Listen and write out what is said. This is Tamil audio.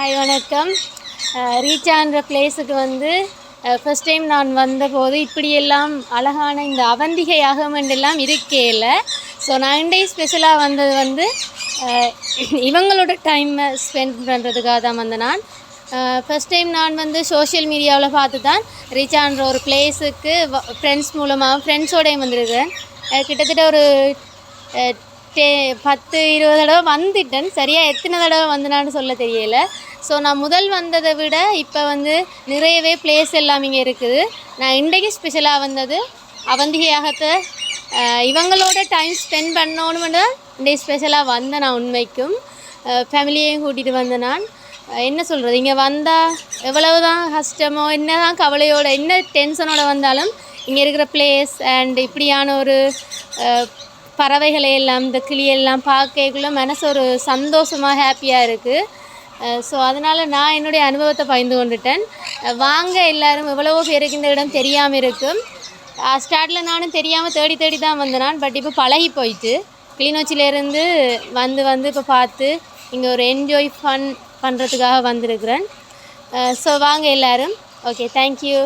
ஹாய் வணக்கம். ரீச் ஆன்ற பிளேஸுக்கு வந்து ஃபர்ஸ்ட் டைம் நான் வந்தபோது இப்படியெல்லாம் அழகான இந்த அவந்திகை அகமெண்டெல்லாம் இருக்கே இல்லை. ஸோ நான் இண்டே ஸ்பெஷலாக வந்தது வந்து இவங்களோட டைமை ஸ்பெண்ட் பண்ணுறதுக்காக தான் வந்தேன் நான். ஃபர்ஸ்ட் டைம் நான் வந்து சோஷியல் மீடியாவில் பார்த்து தான் ரீச் ஆன்ற ஒரு பிளேஸுக்கு ஃப்ரெண்ட்ஸ் மூலமாக ஃப்ரெண்ட்ஸோடையும் வந்திருக்கேன். கிட்டத்தட்ட ஒரு டே பத்து இருபது தடவை வந்துட்டேன். சரியாக எத்தனை தடவை வந்தனான்னு சொல்ல தெரியல. ஸோ நான் முதல் வந்ததை விட இப்போ வந்து நிறையவே பிளேஸ் எல்லாம் இங்கே இருக்குது. நான் இன்றைக்கு ஸ்பெஷலாக வந்தது அவந்திகையாகத்தை இவங்களோட டைம் ஸ்பெண்ட் பண்ணணும்னு இன்றைக்கு ஸ்பெஷலாக வந்தேன் நான் உண்மைக்கும். ஃபேமிலியையும் கூட்டிகிட்டு வந்தேன் நான். என்ன சொல்கிறது இங்கே வந்தால் எவ்வளவு தான் கஷ்டமோ என்ன தான் கவலையோட என்ன டென்ஷனோட வந்தாலும் இங்கே இருக்கிற பிளேஸ் அண்ட் இப்படியான ஒரு பறவைகளை எல்லாம் இந்த கிளியெல்லாம் பார்க்கக்குள்ள மனசு ஒரு சந்தோஷமாக ஹாப்பியாக இருக்குது ஸோ அதனால் நான் என்னுடைய அனுபவத்தை பகிர்ந்து கொண்டுட்டேன். வாங்க எல்லாரும் எவ்வளவோ பேருக்கு இந்த இடம் தெரியாமல் இருக்கும் ஸ்டார்டில் நானும் தெரியாமல் தேடி தேடி தான் வந்தேன். பட் இப்போ பழகி போயிட்டு கிளிநொச்சியிலேருந்து வந்து வந்து இப்போ பார்த்து இங்கே ஒரு என்ஜாய் ஃபன் பண்ணுறதுக்காக வந்திருக்கிறேன். ஸோ வாங்க எல்லாரும். Okay thank you